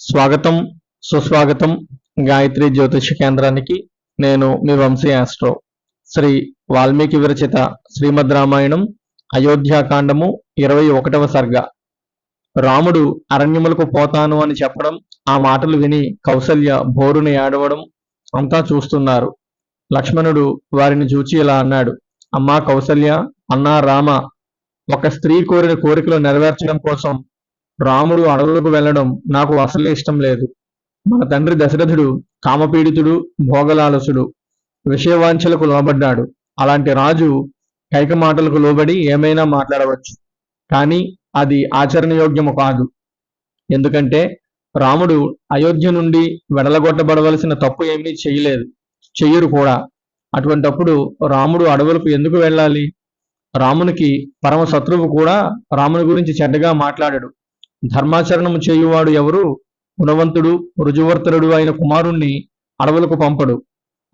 స్వాగతం సుస్వాగతం గాయత్రి జ్యోతిష కేంద్రానికి. నేను మీ వంశీ ఆస్ట్రో. శ్రీ వాల్మీకి విరచిత శ్రీమద్ రామాయణం అయోధ్యాకాండము ఇరవై ఒకటవ సర్గ. రాముడు అరణ్యములకు పోతాను అని చెప్పడం ఆ మాటలు విని కౌసల్య బోరుని ఏడవడం అంతా చూస్తున్నారు. లక్ష్మణుడు వారిని చూచి ఇలా అన్నాడు అమ్మా కౌసల్య అన్నా రామ ఒక స్త్రీ కోరిన కోరికలు నెరవేర్చడం కోసం రాముడు అడవులకు వెళ్ళడం నాకు అసలే ఇష్టం లేదు. మన తండ్రి దశరథుడు కామపీడితుడు భోగలాలసుడు విషయవాంఛలకు లోబడ్డాడు. అలాంటి రాజు కైక మాటలకు లోబడి ఏమైనా మాట్లాడవచ్చు. కానీ అది ఆచరణయోగ్యము కాదు. ఎందుకంటే రాముడు అయోధ్య నుండి వెడలగొట్టబడవలసిన తప్పు ఏమీ చేయలేదు. చెయ్యరు కూడా. అటువంటప్పుడు రాముడు అడవులకు ఎందుకు వెళ్ళాలి? రామునికి పరమ శత్రువు కూడా రాముని గురించి చెడ్డగా మాట్లాడడు. ధర్మాచరణము చేయువాడు ఎవరు? గుణవంతుడు రుజువర్తరుడు అయిన కుమారుణ్ణి అడవులకు పంపడు.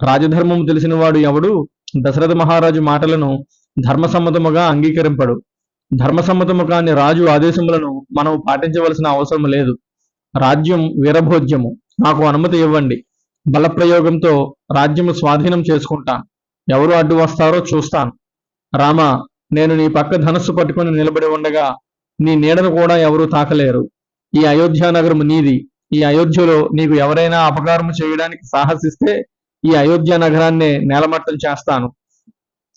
రాజధర్మము తెలిసిన వాడు ఎవడు? దశరథ మహారాజు మాటలను ధర్మసమ్మతముగా అంగీకరింపడు. ధర్మసమ్మతము కాని రాజు ఆదేశములను మనం పాటించవలసిన అవసరం లేదు. రాజ్యం వీరభోజ్యము. నాకు అనుమతి ఇవ్వండి. బలప్రయోగంతో రాజ్యము స్వాధీనం చేసుకుంటాను. ఎవరు అడ్డు వస్తారో చూస్తాను. రామ నేను నీ పక్క ధనస్సు పట్టుకుని నిలబడి ఉండగా నీ నీడను కూడా ఎవరూ తాకలేరు. ఈ అయోధ్య నగరం నీది. ఈ అయోధ్యలో నీకు ఎవరైనా అపకారము చేయడానికి సాహసిస్తే ఈ అయోధ్య నగరాన్నే నేలమట్టం చేస్తాను.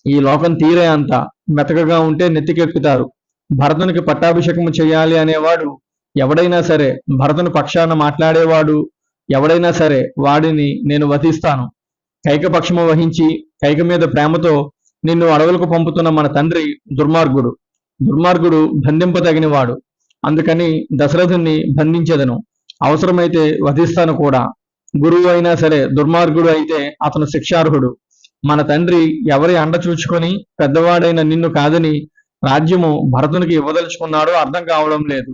ఈ లోకం తీరే అంత మెతకగా ఉంటే నెత్తికెక్కుతారు. భరతునికి పట్టాభిషేకము చేయాలి అనేవాడు ఎవడైనా సరే భరతుని పక్షాన మాట్లాడేవాడు ఎవడైనా సరే వాడిని నేను వధిస్తాను. కైక పక్షము వహించి కైక మీద ప్రేమతో నిన్ను అడవులకు పంపుతున్న మన తండ్రి దుర్మార్గుడు. దుర్మార్గుడు బంధింపదగినవాడు. అందుకని దశరథుణ్ణి బంధించేదను. అవసరమైతే వధిస్తాను కూడా. గురువు అయినా సరే దుర్మార్గుడు అయితే అతను శిక్షార్హుడు. మన తండ్రి ఎవరి అండ చూచుకొని పెద్దవాడైన నిన్ను కాదని రాజ్యము భరతునికి ఇవ్వదలుచుకున్నాడో అర్థం కావడం లేదు.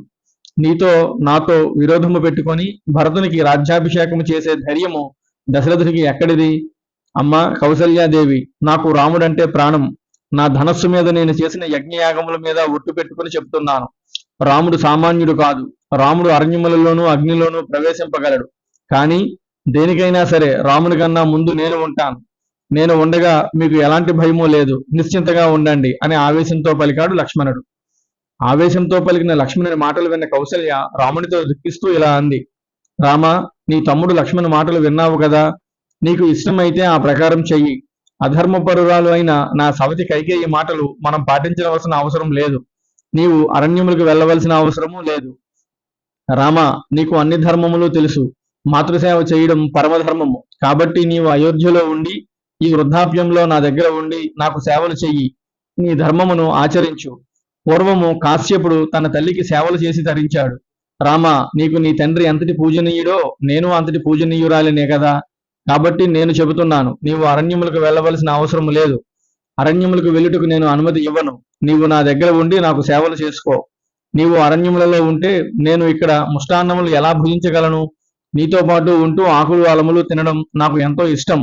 నీతో నాతో విరోధము పెట్టుకొని భరతునికి రాజ్యాభిషేకము చేసే ధైర్యము దశరథునికి ఎక్కడిది? అమ్మ కౌసల్యాదేవి నాకు రాముడంటే ప్రాణం. నా ధనస్సు మీద నేను చేసిన యజ్ఞయాగముల మీద ఒట్టు పెట్టుకుని చెప్తున్నాను. రాముడు సామాన్యుడు కాదు. రాముడు అరణ్యములలోనూ అగ్నిలోనూ ప్రవేశింపగలడు. కానీ దేనికైనా సరే రాముని కన్నా ముందు నేను ఉంటాను. నేను ఉండగా మీకు ఎలాంటి భయమూ లేదు. నిశ్చింతగా ఉండండి అని ఆవేశంతో పలికాడు లక్ష్మణుడు. ఆవేశంతో పలికిన లక్ష్మణుని మాటలు విన్న కౌసల్య రామునితో దుఃఖిస్తూ ఇలా అంది. రామ నీ తమ్ముడు లక్ష్మణ్ మాటలు విన్నావు కదా? నీకు ఇష్టమైతే ఆ ప్రకారం చెయ్యి. అధర్మపరురాలు అయిన నా సవతి కైకేయి మాటలు మనం పాటించవలసిన అవసరం లేదు. నీవు అరణ్యములకు వెళ్ళవలసిన అవసరమూ లేదు. రామ నీకు అన్ని ధర్మములు తెలుసు. మాతృసేవ చేయడం పరమధర్మము. కాబట్టి నీవు అయోధ్యలో ఉండి ఈ వృద్ధాప్యంలో నా దగ్గర ఉండి నాకు సేవలు చెయ్యి. నీ ధర్మమును ఆచరించు. పూర్వము కాశ్యపుడు తన తల్లికి సేవలు చేసి తరించాడు. రామ నీకు నీ తండ్రి ఎంతటి పూజనీయుడో నేను అంతటి పూజనీయురాలినే కదా? కాబట్టి నేను చెబుతున్నాను నీవు అరణ్యములకు వెళ్ళవలసిన అవసరం లేదు. అరణ్యములకు వెళ్ళుటకు నేను అనుమతి ఇవ్వను. నీవు నా దగ్గర ఉండి నాకు సేవలు చేసుకో. నీవు అరణ్యములలో ఉంటే నేను ఇక్కడ ముష్టాన్నములు ఎలా భుజించగలను? నీతో పాటు ఉంటూ ఆకులు అలములు తినడం నాకు ఎంతో ఇష్టం.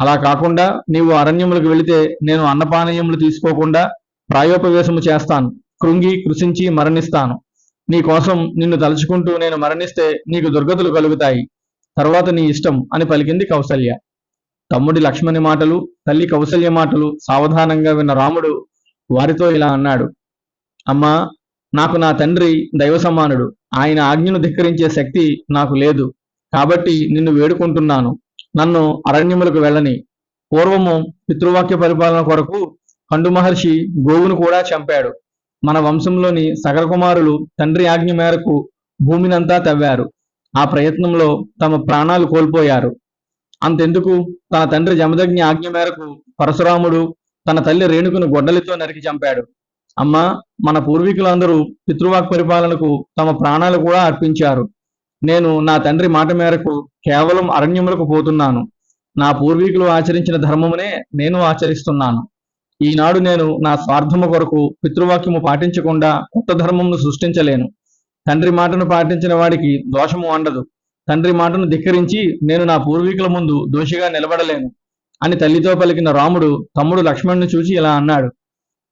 అలా కాకుండా నీవు అరణ్యములకు వెళితే నేను అన్నపానీయములు తీసుకోకుండా ప్రాయోపవేశము చేస్తాను. కృంగి కృషించి మరణిస్తాను. నీ కోసం నిన్ను తలుచుకుంటూ నేను మరణిస్తే నీకు దుర్గతులు కలుగుతాయి. తర్వాత నీ ఇష్టం అని పలికింది కౌసల్య. తమ్ముడి లక్ష్మణి మాటలు తల్లి కౌసల్య మాటలు సావధానంగా విన్న రాముడు వారితో ఇలా అన్నాడు. అమ్మా నాకు నా తండ్రి దైవ సమానుడు ఆయన ఆజ్ఞను ధిక్కరించే శక్తి నాకు లేదు. కాబట్టి నిన్ను వేడుకుంటున్నాను. నన్ను అరణ్యములకు వెళ్ళని. పూర్వము పితృవాక్య పరిపాలన కొరకు కండు మహర్షి గోవును కూడా చంపాడు. మన వంశంలోని సగర కుమారులు తండ్రి ఆజ్ఞ మేరకు భూమినంతా తవ్వారు. ఆ ప్రయత్నంలో తమ ప్రాణాలు కోల్పోయారు. అంతెందుకు? తన తండ్రి జమదగ్ని ఆజ్ఞ మేరకు పరశురాముడు తన తల్లి రేణుకును గొడ్డలితో నరికి చంపాడు. అమ్మా మన పూర్వీకులందరూ పితృవాక్ పరిపాలనకు తమ ప్రాణాలు కూడా అర్పించారు. నేను నా తండ్రి మాట మేరకు కేవలం అరణ్యములకు పోతున్నాను. నా పూర్వీకులు ఆచరించిన ధర్మమునే నేను ఆచరిస్తున్నాను. ఈనాడు నేను నా స్వార్థము కొరకు పితృవాక్యము పాటించకుండా కొత్త ధర్మమును సృష్టించలేను. తండ్రి మాటను పాటించిన వాడికి దోషము అండదు తండ్రి మాటను ధిక్కరించి నేను నా పూర్వీకుల ముందు దోషిగా నిలబడలేను అని తల్లితో పలికిన రాముడు తమ్ముడు లక్ష్మణ్ను చూసి ఇలా అన్నాడు.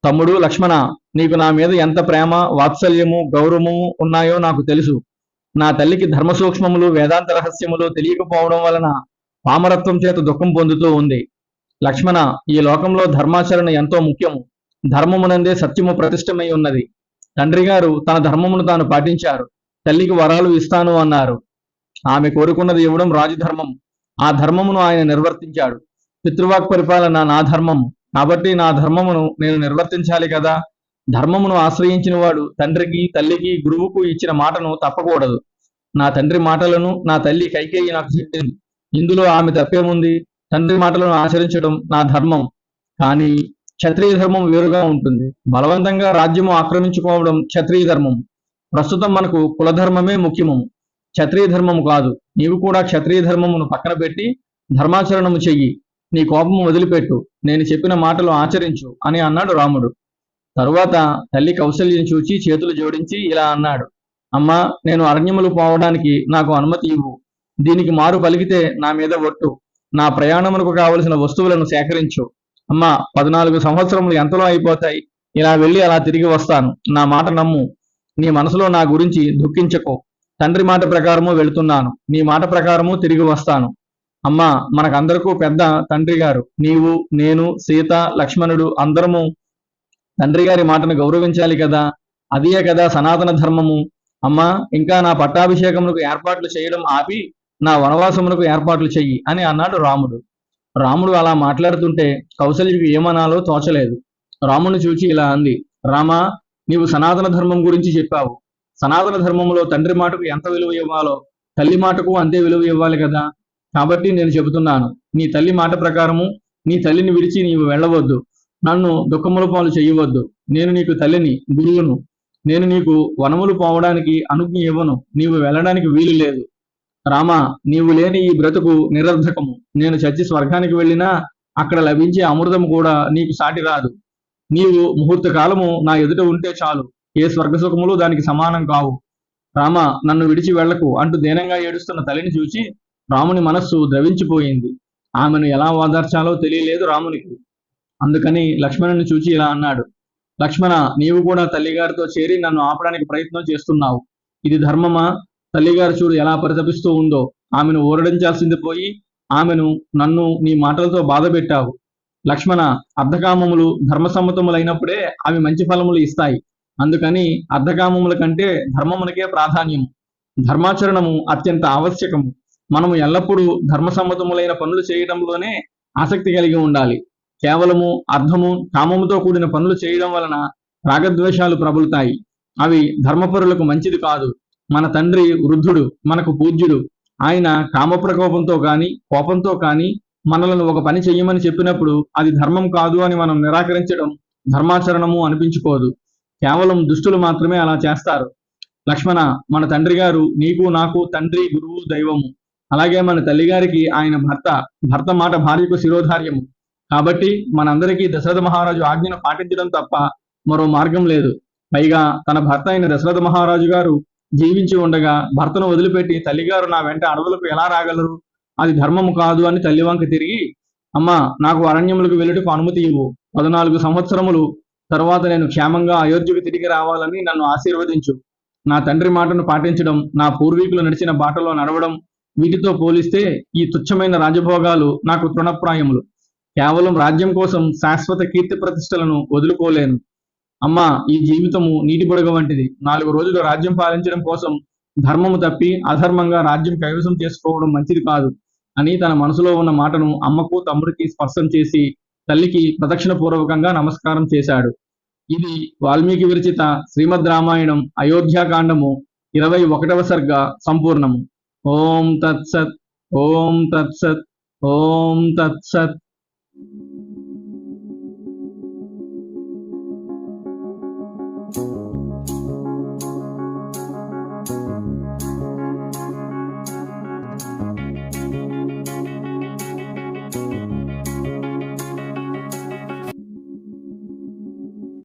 తమ్ముడు లక్ష్మణ నీకు నా మీద ఎంత ప్రేమ వాత్సల్యము గౌరవము ఉన్నాయో నాకు తెలుసు. నా తల్లికి ధర్మ సూక్ష్మములు వేదాంత రహస్యములు తెలియకపోవడం వలన పామరత్వం చేత దుఃఖం పొందుతూ ఉంది. లక్ష్మణ ఈ లోకంలో ధర్మాచరణ ఎంతో ముఖ్యము. ధర్మమునందే సత్యము ప్రతిష్టమై ఉన్నది. తండ్రి గారు తన ధర్మమును తాను పాటించారు. తల్లికి వరాలు ఇస్తాను అన్నారు. ఆమె కోరుకున్నది ఇవ్వడం రాజధర్మం. ఆ ధర్మమును ఆయన నిర్వర్తించాడు. పితృవాక్ పరిపాలన నా ధర్మము కాబట్టి నా ధర్మమును నేను నిర్వర్తించాలి కదా? ధర్మమును ఆశ్రయించిన వాడు తండ్రికి తల్లికి గురువుకు ఇచ్చిన మాటను తప్పకూడదు. నా తండ్రి మాటలను నా తల్లి కైకేయి నాకు చెప్పింది. ఇందులో ఆమె తప్పేముంది? తండ్రి మాటలను ఆచరించడం నా ధర్మం. కానీ క్షత్రియ ధర్మం వేరుగా ఉంటుంది. బలవంతంగా రాజ్యము ఆక్రమించుకోవడం క్షత్రియ ధర్మం. ప్రస్తుతం మనకు కులధర్మమే ముఖ్యము. క్షత్రియ ధర్మము కాదు. నీవు కూడా క్షత్రియ ధర్మమును పక్కన పెట్టి ధర్మాచరణము చెయ్యి. నీ కోపము వదిలిపెట్టు. నేను చెప్పిన మాటలు ఆచరించు అని అన్నాడు రాముడు. తరువాత తల్లి కౌశల్యం చూచి చేతులు జోడించి ఇలా అన్నాడు. అమ్మా నేను అరణ్యములు పోవడానికి నాకు అనుమతి ఇవ్వు. దీనికి మారు పలికితే నా మీద ఒట్టు. నా ప్రయాణమునకు కావలసిన వస్తువులను సేకరించు. అమ్మా పద్నాలుగు సంవత్సరములు ఎంతలో అయిపోతాయి? ఇలా వెళ్ళి అలా తిరిగి వస్తాను. నా మాట నమ్ము. నీ మనసులో నా గురించి దుఃఖించకు. తండ్రి మాట ప్రకారము వెళుతున్నాను. నీ మాట ప్రకారము తిరిగి వస్తాను. అమ్మా మనకందరకు పెద్ద తండ్రి గారు. నీవు నేను సీత లక్ష్మణుడు అందరము తండ్రి గారి మాటను గౌరవించాలి కదా? అదియే కదా సనాతన ధర్మము. అమ్మా ఇంకా నా పట్టాభిషేకములకు ఏర్పాట్లు చేయడం ఆపి నా వనవాసమునకు ఏర్పాట్లు చెయ్యి అని అన్నాడు రాముడు. రాముడు అలా మాట్లాడుతుంటే కౌశల్యకు ఏమనాలో తోచలేదు. రాముని చూచి ఇలా అంది రామా నీవు సనాతన ధర్మం గురించి చెప్పావు. సనాతన ధర్మంలో తండ్రి మాటకు ఎంత విలువ ఇవ్వాలో తల్లి మాటకు అంతే విలువ ఇవ్వాలి కదా. కాబట్టి నేను చెబుతున్నాను నీ తల్లి మాట ప్రకారము నీ తల్లిని విడిచి నీవు వెళ్ళవద్దు. నన్ను దుఃఖముల పాలు చేయవద్దు. నేను నీకు తల్లిని గురువును. నేను నీకు వనములు పోవడానికి అనుజ్ఞ ఇవ్వను. నీవు వెళ్ళడానికి వీలు లేదు. రామా నీవు లేని ఈ బ్రతుకు నిరర్ధకము. నేను చచ్చి స్వర్గానికి వెళ్ళినా అక్కడ లభించే అమృతం కూడా నీకు సాటి రాదు. నీవు ముహూర్త కాలము నా ఎదుట ఉంటే చాలు. ఏ స్వర్గ సుఖములు దానికి సమానం కావు. రామ నన్ను విడిచి వెళ్ళకు అంటూ దీనంగా ఏడుస్తున్న తల్లిని చూచి రాముని మనస్సు ద్రవించిపోయింది. ఆమెను ఎలా ఓదార్చాలో తెలియలేదు రామునికి. అందుకని లక్ష్మణుని చూచి ఇలా అన్నాడు. లక్ష్మణ నీవు కూడా తల్లిగారితో చేరి నన్ను ఆపడానికి ప్రయత్నం చేస్తున్నావు. ఇది ధర్మమా? తల్లిగారు చూడు ఎలా పరితపిస్తూ ఉందో. ఆమెను ఊరడించాల్సింది పోయి ఆమెను నన్ను నీ మాటలతో బాధ పెట్టావు. లక్ష్మణ అర్ధకామములు ధర్మసమ్మతములైనప్పుడే అవి మంచి ఫలములు ఇస్తాయి. అందుకని అర్ధకామముల కంటే ధర్మమునకే ప్రాధాన్యం. ధర్మాచరణము అత్యంత ఆవశ్యకము. మనము ఎల్లప్పుడూ ధర్మసమ్మతములైన పనులు చేయడంలోనే ఆసక్తి కలిగి ఉండాలి. కేవలము అర్థము కామముతో కూడిన పనులు చేయడం వలన రాగద్వేషాలు ప్రబలుతాయి. అవి ధర్మపరులకు మంచిది కాదు. మన తండ్రి వృద్ధుడు మనకు పూజ్యుడు ఆయన కామప్రకోపంతో కానీ కోపంతో కానీ మనలను ఒక పని చెయ్యమని చెప్పినప్పుడు అది ధర్మం కాదు అని మనం నిరాకరించడం ధర్మాచరణము అనిపించుకోదు. కేవలం దుష్టులు మాత్రమే అలా చేస్తారు. లక్ష్మణ మన తండ్రి గారు నీకు నాకు తండ్రి గురువు దైవము. అలాగే మన తల్లిగారికి ఆయన భర్త భర్త మాట భార్యకు శిరోధార్యము. కాబట్టి మనందరికీ దశరథ మహారాజు ఆజ్ఞను పాటించడం తప్ప మరో మార్గం లేదు. పైగా తన భర్త అయిన దశరథ మహారాజు గారు జీవించి ఉండగా భర్తను వదిలిపెట్టి తల్లిగారు నా వెంట అడవులకు ఎలా రాగలరు? అది ధర్మము కాదు అని తల్లి వంక తిరిగి అమ్మా నాకు అరణ్యములకు వెళ్ళుటకు అనుమతి ఇవ్వు. పద్నాలుగు సంవత్సరములు తరువాత నేను క్షేమంగా అయోధ్యకు తిరిగి రావాలని నన్ను ఆశీర్వదించు. నా తండ్రి మాటను పాటించడం నా పూర్వీకులు నడిచిన బాటలో నడవడం వీటితో పోలిస్తే ఈ తుచ్చమైన రాజభోగాలు నాకు తృణప్రాయములు. కేవలం రాజ్యం కోసం శాశ్వత కీర్తి ప్రతిష్టలను వదులుకోలేను. అమ్మా ఈ జీవితము నీటి బుడగ వంటిది. నాలుగు రోజులు రాజ్యం పాలించడం కోసం ధర్మము తప్పి అధర్మంగా రాజ్యం కైవసం చేసుకోవడం మంచిది కాదు అని తన మనసులో ఉన్న మాటను అమ్మకు తమ్ముడికి స్పష్టం చేసి తల్లికి ప్రదక్షిణ పూర్వకంగా నమస్కారం చేశాడు. ఇది వాల్మీకి విరచిత శ్రీమద్ రామాయణం అయోధ్యాకాండము ఇరవై ఒకటవ సర్గ సంపూర్ణము. ఓం తత్సత్ ఓం తత్సత్ ఓం తత్సత్.